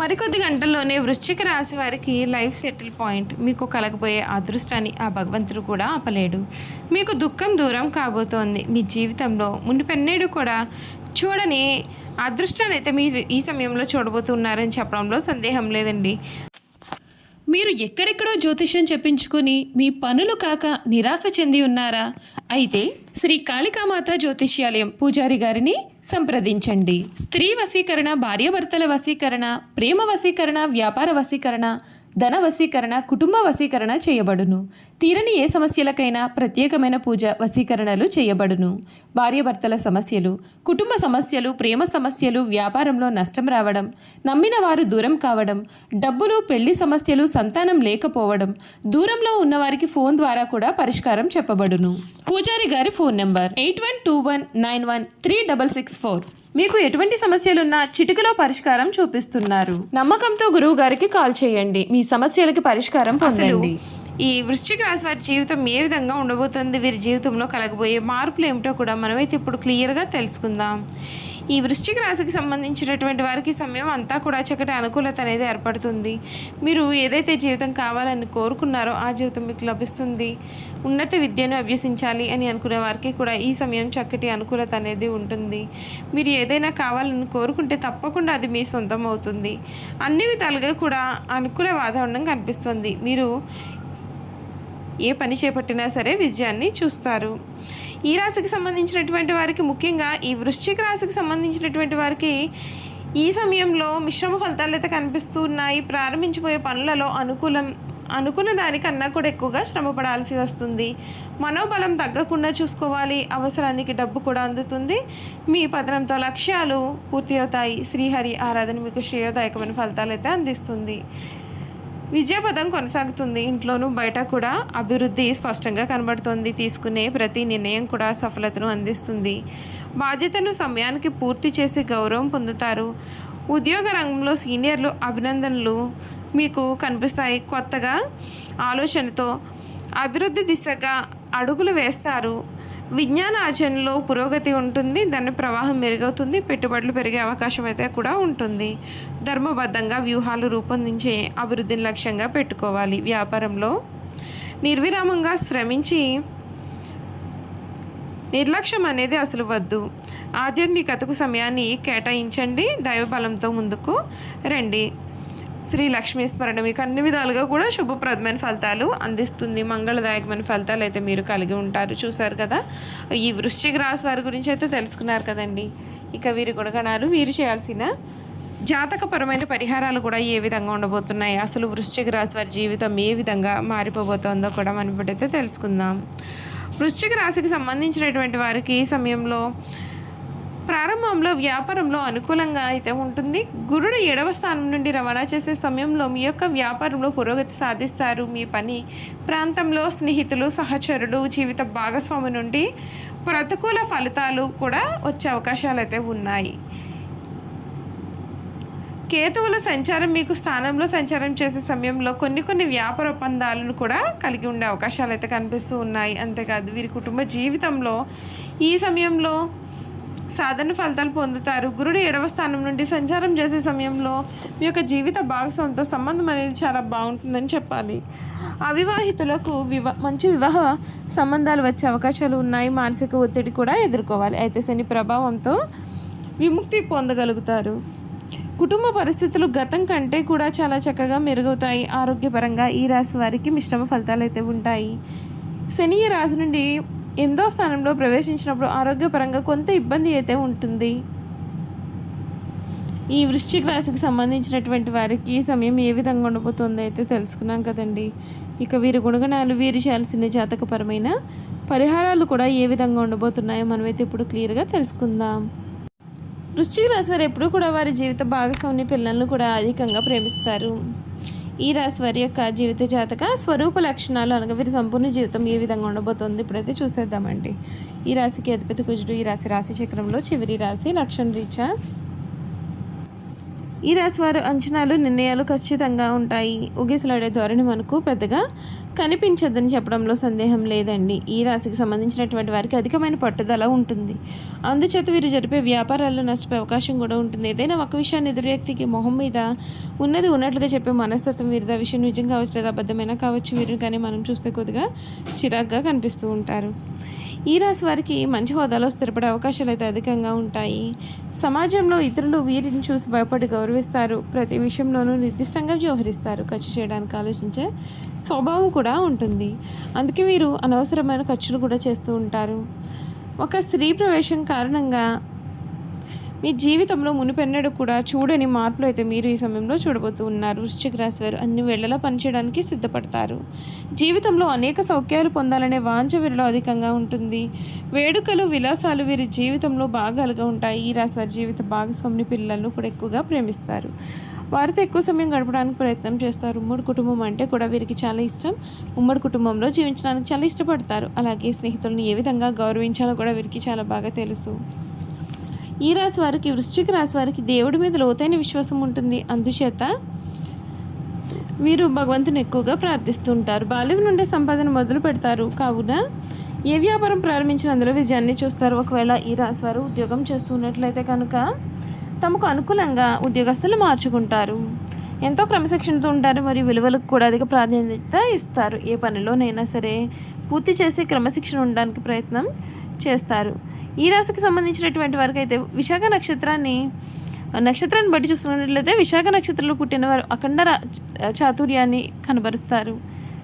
మరికొద్ది గంటల్లోనే వృశ్చిక రాశి వారికి లైఫ్ సెటిల్ పాయింట్. మీకు కలగబోయే అదృష్టాన్ని ఆ భగవంతుడు కూడా ఆపలేడు. మీకు దుఃఖం దూరం కాబోతోంది. మీ జీవితంలో మునిపెన్నేడు కూడా చూడని అదృష్టాన్ని అయితే మీరు ఈ సమయంలో చూడబోతున్నారని చెప్పడంలో సందేహం లేదండి. మీరు ఎక్కడెక్కడో జ్యోతిష్యం చెప్పించుకొని మీ పనులు కాక నిరాశ చెంది ఉన్నారా? అయితే శ్రీ కాళికామాత జ్యోతిష్యాలయం పూజారి గారిని సంప్రదించండి. స్త్రీ వశీకరణ భార్యాభర్తల వశీకరణ ప్రేమ వశీకరణ వ్యాపార వశీకరణ ధన వశీకరణ కుటుంబ వశీకరణ చేయబడును. తీరని ఏ సమస్యలకైనా ప్రత్యేకమైన పూజ వశీకరణలు చేయబడును. భార్యాభర్తల సమస్యలు కుటుంబ సమస్యలు ప్రేమ సమస్యలు వ్యాపారంలో నష్టం రావడం నమ్మిన వారు దూరం కావడం డబ్బులు పెళ్ళి సమస్యలు సంతానం లేకపోవడం దూరంలో ఉన్నవారికి ఫోన్ ద్వారా కూడా పరిష్కారం చెప్పబడును. పూజారి గారి phone number eight one two one nine one three double six four. మీకు ఎటువంటి సమస్యలున్నా చిటికలో పరిష్కారం చూపిస్తున్నారు. నమ్మకంతో గురువు గారికి కాల్ చేయండి. మీ సమస్యలకి పరిష్కారం పొందండి. ఈ వృశ్చిక రాశి వారి జీవితం ఏ విధంగా ఉండబోతుంది? వీరి జీవితంలో కలగబోయే మార్పులు ఏమిటో కూడా మనమైతే ఇప్పుడు క్లియర్గా తెలుసుకుందాం. ఈ వృశ్చిక రాశికి సంబంధించినటువంటి వారికి సమయం అంతా కూడా చక్కటి అనుకూలత అనేది ఏర్పడుతుంది. మీరు ఏదైతే జీవితం కావాలని కోరుకున్నారో ఆ జీవితం మీకు లభిస్తుంది. ఉన్నత విద్యను అభ్యసించాలి అని అనుకునే వారికి కూడా ఈ సమయం చక్కటి అనుకూలత అనేది ఉంటుంది. మీరు ఏదైనా కావాలని కోరుకుంటే తప్పకుండా అది మీ సొంతం అవుతుంది. అన్ని విధాలుగా కూడా అనుకూల వాతావరణం కనిపిస్తుంది. మీరు ఏ పని చేపట్టినా సరే విజయాన్ని చూస్తారు. ఈ రాశికి సంబంధించినటువంటి వారికి ముఖ్యంగా ఈ వృశ్చిక రాశికి సంబంధించినటువంటి వారికి ఈ సమయంలో మిశ్రమ ఫలితాలు అయితే కనిపిస్తూ ఉన్నాయి. ప్రారంభించిపోయే పనులలో అనుకూలం అనుకున్న దానికన్నా కూడా ఎక్కువగా శ్రమ పడాల్సి వస్తుంది. మనోబలం తగ్గకుండా చూసుకోవాలి. అవసరానికి డబ్బు కూడా అందుతుంది. మీ పతనంతో లక్ష్యాలు పూర్తి అవుతాయి. శ్రీహరి ఆరాధన మీకు శ్రేయోదాయకమైన ఫలితాలు అయితే అందిస్తుంది. విజయపదం కొనసాగుతుంది. ఇంట్లోనూ బయట కూడా అభివృద్ధి స్పష్టంగా కనబడుతోంది. తీసుకునే ప్రతి నిర్ణయం కూడా సఫలతను అందిస్తుంది. బాధ్యతను సమయానికి పూర్తి చేసి గౌరవం పొందుతారు. ఉద్యోగ రంగంలో సీనియర్లు అభినందనలు మీకు కనిపిస్తాయి. కొత్తగా ఆలోచనతో అభివృద్ధి దిశగా అడుగులు వేస్తారు. విజ్ఞాన ఆచరణలో పురోగతి ఉంటుంది దాని ప్రవాహం మెరుగవుతుంది పెట్టుబడులు పెరిగే అవకాశం అయితే కూడా ఉంటుంది. ధర్మబద్ధంగా వ్యూహాలు రూపొందించే అభివృద్ధిని లక్ష్యంగా పెట్టుకోవాలి. వ్యాపారంలో నిర్విరామంగా శ్రమించి నిర్లక్ష్యం అనేది అసలు వద్దు. ఆధ్యాత్మికతకు సమయాన్ని కేటాయించండి. దైవబలంతో ముందుకు రండి. శ్రీ లక్ష్మీ స్మరణ. మీకు అన్ని విధాలుగా కూడా శుభప్రదమైన ఫలితాలు అందిస్తుంది. మంగళదాయకమైన ఫలితాలు అయితే మీరు కలిగి ఉంటారు. చూసారు కదా? ఈ వృశ్చిక రాశి వారి గురించి అయితే తెలుసుకున్నారు కదండి. ఇక వీరి గుణగణాలు వీరు చేయాల్సిన జాతకపరమైన పరిహారాలు కూడా ఏ విధంగా ఉండబోతున్నాయి? అసలు వృశ్చిక రాశి వారి జీవితం ఏ విధంగా మారిపోబోతోందో కూడా మనం ఇప్పుడైతే తెలుసుకుందాం. వృశ్చిక రాశికి సంబంధించినటువంటి వారికి ఈ సమయంలో ప్రారంభంలో వ్యాపారంలో అనుకూలంగా అయితే ఉంటుంది. గురుడు ఏడవ స్థానం నుండి రవాణా చేసే సమయంలో మీ యొక్క వ్యాపారంలో పురోగతి సాధిస్తారు. మీ పని ప్రాంతంలో స్నేహితులు సహచరులు జీవిత భాగస్వామి నుండి ప్రతికూల ఫలితాలు కూడా వచ్చే అవకాశాలు అయితే ఉన్నాయి. కేతువుల సంచారం మీకు స్థానంలో సంచారం చేసే సమయంలో కొన్ని కొన్ని వ్యాపార ఒప్పందాలను కూడా కలిగి ఉండే అవకాశాలు అయితే కనిపిస్తూ ఉన్నాయి. అంతేకాదు వీరి కుటుంబ జీవితంలో ఈ సమయంలో సాధారణ ఫలితాలు పొందుతారు. గురుడు ఏడవ స్థానం నుండి సంచారం చేసే సమయంలో మీ యొక్క జీవిత భాగస్వామితో సంబంధం అనేది చాలా బాగుంటుందని చెప్పాలి. అవివాహితులకు వివా మంచి వివాహ సంబంధాలు వచ్చే అవకాశాలు ఉన్నాయి. మానసిక ఒత్తిడి కూడా ఎదుర్కోవాలి. అయితే శని ప్రభావంతో విముక్తి పొందగలుగుతారు. కుటుంబ పరిస్థితులు గతం కంటే కూడా చాలా చక్కగా మెరుగవుతాయి. ఆరోగ్యపరంగా ఈ రాశి వారికి మిశ్రమ ఫలితాలు అయితే ఉంటాయి. శని రాశి నుండి ఎనిమిదో స్థానంలో ప్రవేశించినప్పుడు ఆరోగ్యపరంగా కొంత ఇబ్బంది అయితే ఉంటుంది. ఈ వృశ్చిక రాశికి సంబంధించినటువంటి వారికి ఈ సమయం ఏ విధంగా ఉండబోతుందో అయితే తెలుసుకున్నాం కదండి. ఇక వీరి గుణగణాలు వీరి చేయాల్సిన జాతకపరమైన పరిహారాలు కూడా ఏ విధంగా ఉండబోతున్నాయో మనమైతే ఇప్పుడు క్లియర్గా తెలుసుకుందాం. వృశ్చిక రాశి వారు ఎప్పుడూ కూడా వారి జీవిత భాగస్వామి పిల్లలను కూడా అధికంగా ప్రేమిస్తారు. ఈ రాశి వారి యొక్క జీవిత జాతక స్వరూప లక్షణాలు అనగా వీరి సంపూర్ణ జీవితం ఏ విధంగా ఉండబోతుంది ఇప్పుడైతే చూసేద్దామండి. ఈ రాశికి అధిపతి కుజుడు ఈ రాశి రాశి చక్రంలో చివరి రాశి లక్షణ రీత్యా ఈ రాశి వారు అంచనాలు నిర్ణయాలు ఖచ్చితంగా ఉంటాయి. ఊగిసలాడే ధోరణి మనకు పెద్దగా కనిపించదని చెప్పడంలో సందేహం లేదండి. ఈ రాశికి సంబంధించినటువంటి వారికి అధికమైన పట్టుదల ఉంటుంది. అందుచేత వీరు జరిపే వ్యాపారాల్లో నష్టపోయే అవకాశం కూడా ఉంటుంది. ఏదైనా ఒక విషయాన్ని ఎదురు వ్యక్తికి మొహం మీద ఉన్నది ఉన్నట్లుగా చెప్పే మనస్తత్వం వీరిది. ఆ విషయం నిజం కావచ్చు లేదా అబద్ధమైనా కావచ్చు వీరిని కానీ మనం చూస్తే కొద్దిగా చిరాగ్గా కనిపిస్తూ ఉంటారు. ఈ రాశి వారికి మంచి హోదాలో స్థిరపడే అవకాశాలు అయితే అధికంగా ఉంటాయి. సమాజంలో ఇతరులు వీరిని చూసి భయపడి గౌరవిస్తారు. ప్రతి విషయంలోనూ నిర్దిష్టంగా వ్యవహరిస్తారు. ఖర్చు చేయడానికి ఆలోచించే స్వభావం కూడా ఉంటుంది. అందుకే వీరు అనవసరమైన ఖర్చులు కూడా చేస్తూ ఉంటారు. ఒక స్త్రీ ప్రవేశం కారణంగా మీ జీవితంలో మునిపెన్నడు కూడా చూడని మార్పులు అయితే మీరు ఈ సమయంలో చూడబోతూ ఉన్నారు. వృశ్చిక రాశి వారు అన్ని వేళలా పనిచేయడానికి సిద్ధపడతారు. జీవితంలో అనేక సౌఖ్యాలు పొందాలనే వాంఛ వీరిలో అధికంగా ఉంటుంది. వేడుకలు విలాసాలు వీరి జీవితంలో భాగాలుగా ఉంటాయి. ఈ రాశి వారి జీవిత భాగస్వామిని పిల్లలను కూడా ఎక్కువగా ప్రేమిస్తారు. వారితో ఎక్కువ సమయం గడపడానికి ప్రయత్నం చేస్తారు. ఉమ్మడి కుటుంబం అంటే కూడా వీరికి చాలా ఇష్టం. ఉమ్మడి కుటుంబంలో జీవించడానికి చాలా ఇష్టపడతారు. అలాగే స్నేహితులను ఏ విధంగా గౌరవించాలో కూడా వీరికి చాలా బాగా తెలుసు. ఈ రాశి వారికి వృశ్చిక రాశి వారికి దేవుడి మీద లోతైన విశ్వాసం ఉంటుంది. అందుచేత వీరు భగవంతుని ఎక్కువగా ప్రార్థిస్తుంటారు బాల్యం నుండే సంపాదన మొదలు పెడతారు. కావున ఏ వ్యాపారం ప్రారంభించిన అందులో విజయాన్ని చూస్తారు. ఒకవేళ ఈ రాశి వారు ఉద్యోగం చేస్తున్నట్లయితే కనుక తమకు అనుకూలంగా ఉద్యోగస్తులు మార్చుకుంటారు. ఎంతో క్రమశిక్షణతో ఉంటారు. మరియు విలువలకు కూడా అధిక ప్రాధాన్యత ఇస్తారు. ఏ పనిలోనైనా సరే పూర్తి చేసి క్రమశిక్షణ ఉండడానికి ప్రయత్నం చేస్తారు. ఈ రాశికి సంబంధించినటువంటి వారికి అయితే విశాఖ నక్షత్రాన్ని నక్షత్రాన్ని బట్టి చూస్తున్నట్లయితే విశాఖ నక్షత్రంలో పుట్టిన వారు అఖండ రా- చాతుర్యాన్ని కనబరుస్తారు.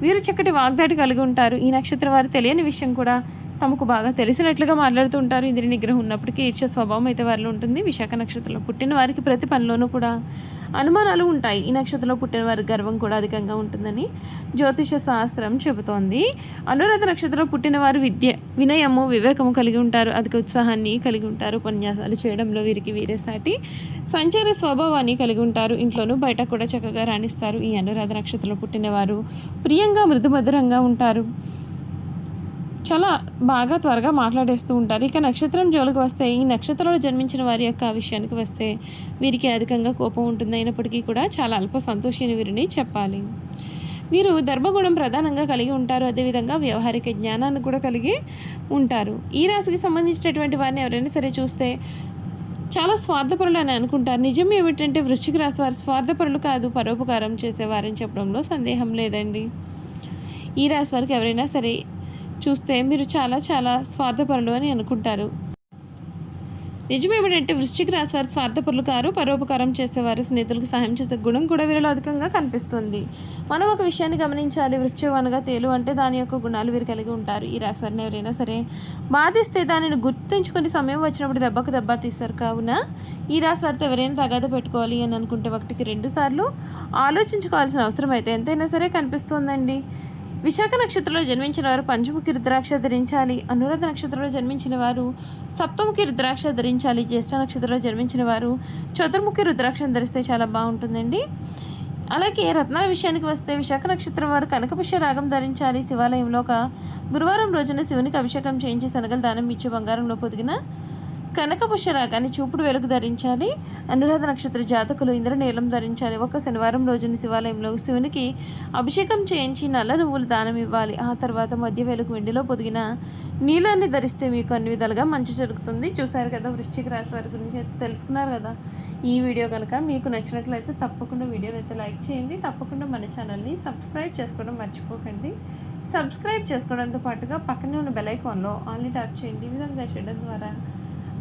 వీరు చక్కటి వాగ్దాటి కలిగి ఉంటారు. ఈ నక్షత్రం వారు తెలియని విషయం కూడా తమకు బాగా తెలిసినట్లుగా మాట్లాడుతూ ఉంటారు. ఇంద్రియ నిగ్రహం ఉన్నప్పటికీ ఈర్ష స్వభావం అయితే వారిలో ఉంటుంది. విశాఖ నక్షత్రంలో పుట్టిన వారికి ప్రతి పనిలోనూ కూడా అనుమానాలు ఉంటాయి. ఈ నక్షత్రంలో పుట్టిన వారి గర్వం కూడా అధికంగా ఉంటుందని జ్యోతిష శాస్త్రం చెబుతోంది. అనురాధ నక్షత్రంలో పుట్టిన వారు విద్య వినయము వివేకము కలిగి ఉంటారు. అధిక ఉత్సాహాన్ని కలిగి ఉంటారు. ఉపన్యాసాలు చేయడంలో వీరికి వీరే సాటి సంచార స్వభావాన్ని కలిగి ఉంటారు. ఇంట్లోనూ బయట కూడా చక్కగా రాణిస్తారు. ఈ అనురాధ నక్షత్రంలో పుట్టిన వారు ప్రియంగా మృదుమధురంగా ఉంటారు. చాలా బాగా త్వరగా మాట్లాడేస్తూ ఉంటారు. ఇక నక్షత్రం జోలికి వస్తే ఈ నక్షత్రంలో జన్మించిన వారి యొక్క విషయానికి వస్తే వీరికి అధికంగా కోపం ఉంటుంది. అయినప్పటికీ కూడా చాలా అల్ప సంతోషమైన వీరిని చెప్పాలి. వీరు ధర్మగుణం ప్రధానంగా కలిగి ఉంటారు. అదేవిధంగా వ్యవహారిక జ్ఞానాన్ని కూడా కలిగి ఉంటారు. ఈ రాశికి సంబంధించినటువంటి వారిని ఎవరైనా సరే చూస్తే చాలా స్వార్థపరులు అని అనుకుంటారు. నిజం ఏమిటంటే వృశ్చిక రాశి వారు స్వార్థపరులు కాదు పరోపకారం చేసేవారని చెప్పడంలో సందేహం లేదండి. ఈ రాశి వారికి ఎవరైనా సరే చూస్తే మీరు చాలా చాలా స్వార్థపరులు అని అనుకుంటారు. నిజమేమిటంటే వృశ్చిక రాశి వారు స్వార్థపరులు కారు పరోపకారం చేసేవారు స్నేహితులకు సహాయం చేసే గుణం కూడా వీరిలో అధికంగా కనిపిస్తుంది. మనం ఒక విషయాన్ని గమనించాలి వృశ్చికం తేలు అంటే దాని యొక్క గుణాలు వీరు కలిగి ఉంటారు. ఈ రాశి వారిని ఎవరైనా సరే బాధిస్తే దానిని గుర్తుంచుకుని సమయం వచ్చినప్పుడు దెబ్బకు దెబ్బ తీస్తారు. కావున ఈ రాశి వారితో ఎవరైనా తగాద పెట్టుకోవాలి అని అనుకుంటే ఒకటికి రెండు సార్లు ఆలోచించుకోవాల్సిన అవసరం అయితే ఎంతైనా సరే కనిపిస్తుందండి. విశాఖ నక్షత్రంలో జన్మించిన వారు పంచముఖి రుద్రాక్ష ధరించాలి అనురాధ నక్షత్రంలో జన్మించిన వారు సప్తముఖి రుద్రాక్ష ధరించాలి జ్యేష్ఠ నక్షత్రంలో జన్మించిన వారు చతుర్ముఖి రుద్రాక్షను ధరిస్తే చాలా బాగుంటుందండి. అలాగే రత్నాల విషయానికి వస్తే విశాఖ నక్షత్రం వారు కనకపుష్య రాగం ధరించాలి శివాలయంలో ఒక గురువారం రోజున శివునికి అభిషేకం చేయించి శనగలు దానం ఇచ్చి బంగారంలో పొదిగిన కనకపుష రాగాన్ని చూపుడు వెలుగు ధరించాలి. అనురాధ నక్షత్ర జాతకులు ఇంద్రనీలం ధరించాలి. ఒక శనివారం రోజున శివాలయంలో శివునికి అభిషేకం చేయించి నల్ల నువ్వులు దానం ఇవ్వాలి. ఆ తర్వాత మధ్య వెలుగు వెండిలో పొదిగిన నీళ్ళని ధరిస్తే మీకు అన్ని విధాలుగా మంచి జరుగుతుంది. చూసారు కదా వృశ్చిక రాశి వారి గురించి అయితే తెలుసుకున్నారు కదా. ఈ వీడియో కనుక మీకు నచ్చినట్లయితే తప్పకుండా వీడియోని అయితే లైక్ చేయండి. తప్పకుండా మన ఛానల్ని సబ్స్క్రైబ్ చేసుకోవడం మర్చిపోకండి. సబ్స్క్రైబ్ చేసుకోవడంతో పాటుగా పక్కనే ఉన్న బెల్ ఐకాన్లో ఆన్లీ ట్యాప్ చేయండి. ఈ విధంగా చేయడం ద్వారా